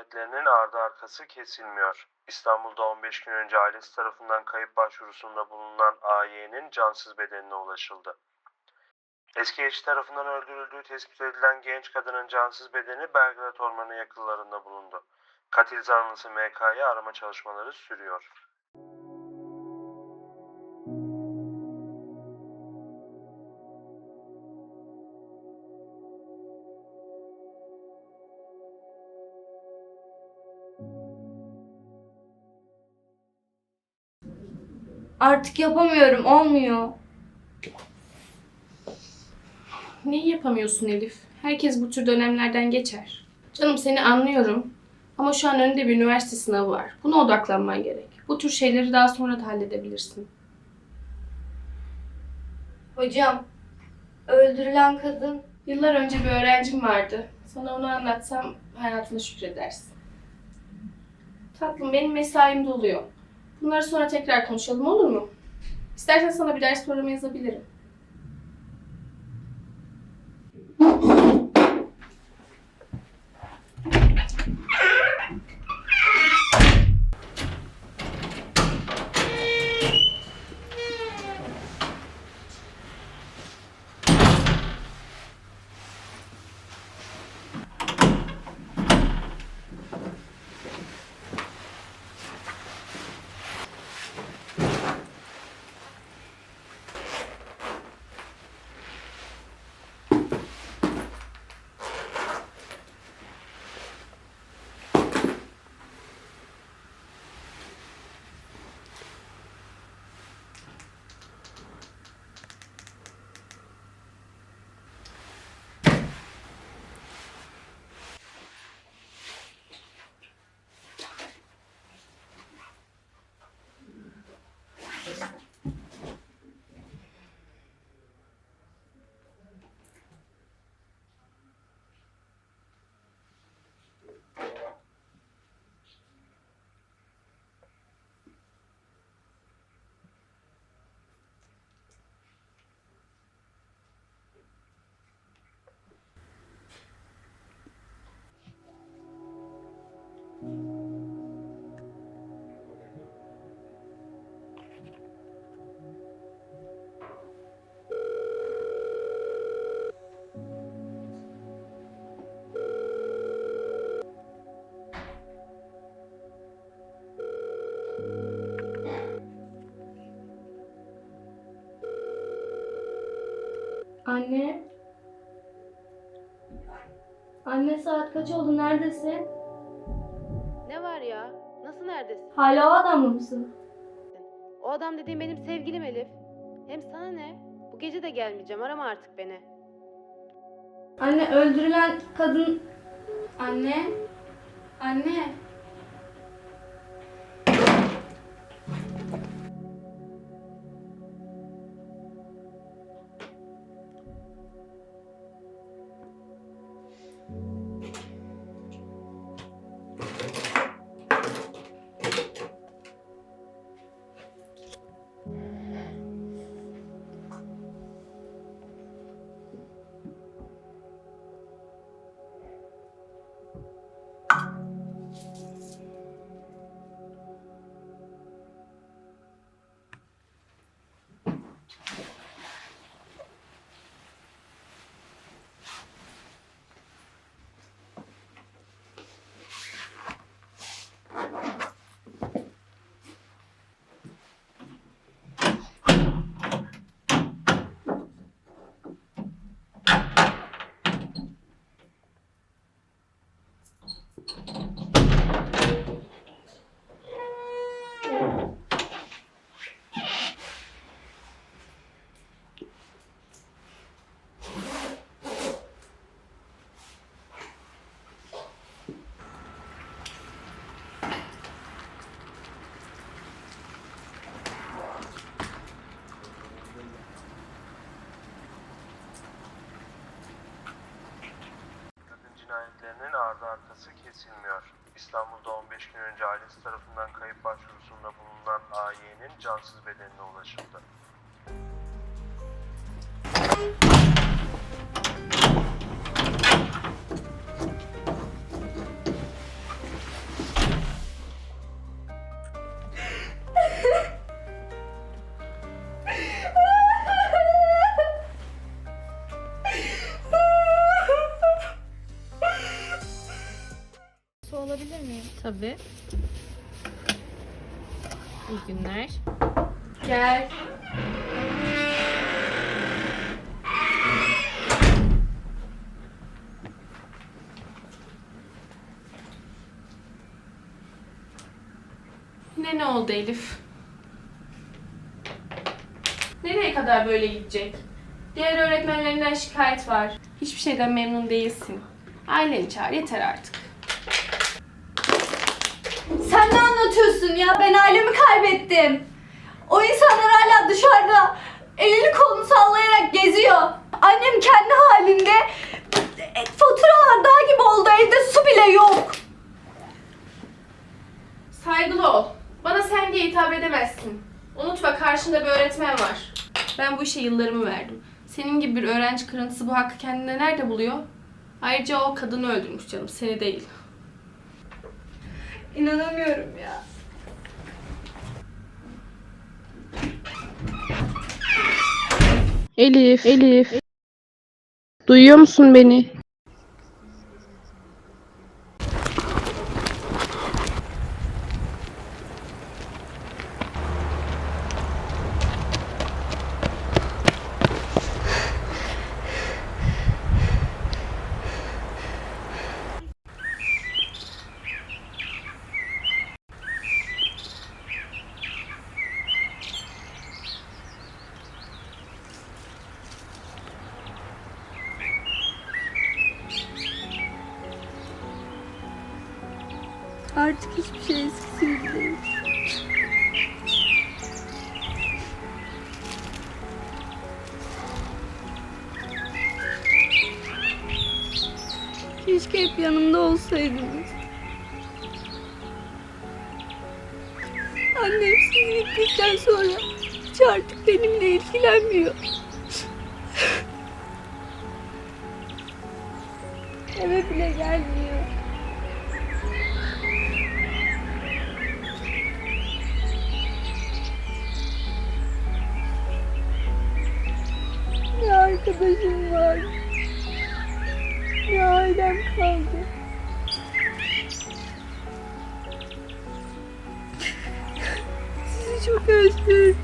cinayetlerinin ardı arkası kesilmiyor. İstanbul'da 15 gün önce ailesi tarafından kayıp başvurusunda bulunan AY'nin cansız bedenine ulaşıldı. Eski eşi tarafından öldürüldüğü tespit edilen genç kadının cansız bedeni Belgrad Ormanı yakınlarında bulundu. Katil zanlısı MK'ya arama çalışmaları sürüyor. Artık yapamıyorum, olmuyor. Neyi yapamıyorsun Elif? Herkes bu tür dönemlerden geçer. Canım seni anlıyorum. Ama şu an önünde bir üniversite sınavı var. Buna odaklanman gerek. Bu tür şeyleri daha sonra da halledebilirsin. Hocam, öldürülen kadın Yıllar önce bir öğrencim vardı. Sana onu anlatsam hayatına şükredersin. Tatlım benim mesaim doluyor. Bunları sonra tekrar konuşalım olur mu? İstersen sana bir ders programı yazabilirim. Anne. Anne saat kaç oldu? Neredesin? Ne var ya? Nasıl neredesin? Hala o adamla mısın? O adam dediğim benim sevgilim Elif. Hem sana ne? Bu gece de gelmeyeceğim. Arama artık beni. Anne öldürülen kadın... Anne? Anne? Cinayetlerinin ardı arkası kesilmiyor. İstanbul'da 15 gün önce ailesi tarafından kayıp başvurusunda bulunan AY'nin cansız bedenine ulaşıldı. Su alabilir miyim? Tabii. İyi günler. Gel. Yine ne oldu Elif? Nereye kadar böyle gidecek? Diğer öğretmenlerinden şikayet var. Hiçbir şeyden memnun değilsin. Aileni çağır yeter artık. Sen ne anlatıyorsun ya? Ben ailemi kaybettim. O insanlar hala dışarıda elini kolunu sallayarak geziyor. Annem kendi halinde E, faturalar dağ gibi oldu. Evde su bile yok. Saygılı ol. Bana sen diye hitap edemezsin. Unutma karşında bir öğretmen var. Ben bu işe yıllarımı verdim. Senin gibi bir öğrenci kırıntısı bu hakkı kendine nerede buluyor? Ayrıca o kadını öldürmüş canım, seni değil. İnanamıyorum ya. Elif, Elif. Duyuyor musun beni? Hep yanımda olsaydınız. Annem siz gittikten sonra hiç artık benimle ilgilenmiyor. Eve bile gelmiyor. Çok özlüyorum.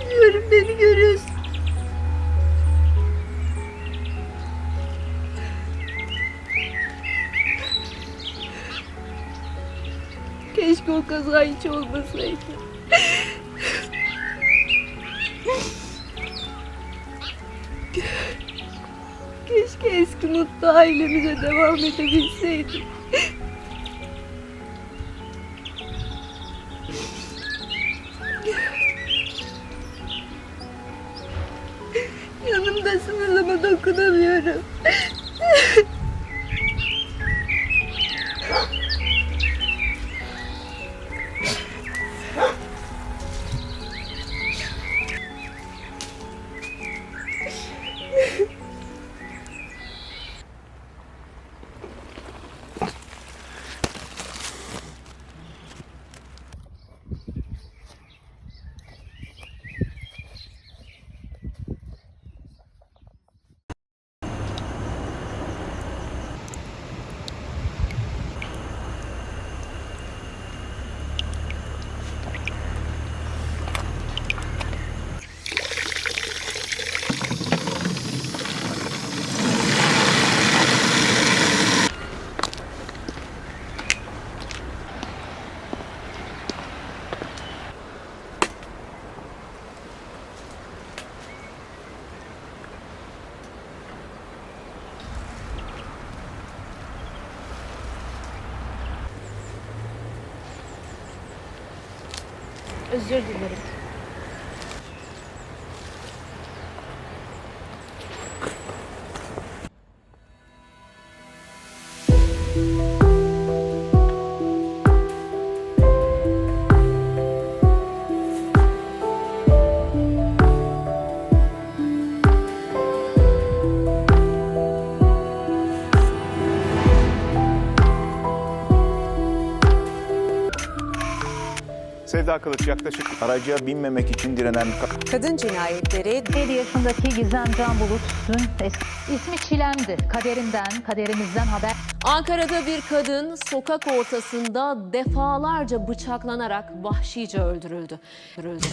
Biliyorum beni görüyorsun. Keşke o kaza hiç olmasaydı. Keşke eski mutlu ailemize devam edebilseydik. Yanımda sınırlama dokunamıyorum. Özür dilerim. Sevda Kılıç yaklaşık araca binmemek için direnen Kadın cinayetleri 7 yaşındaki Gizem Can Bulut dün es- ismi Çilem'di. Kaderinden, kaderimizden haber. Ankara'da bir kadın sokak ortasında defalarca bıçaklanarak vahşice öldürüldü. öldürüldü.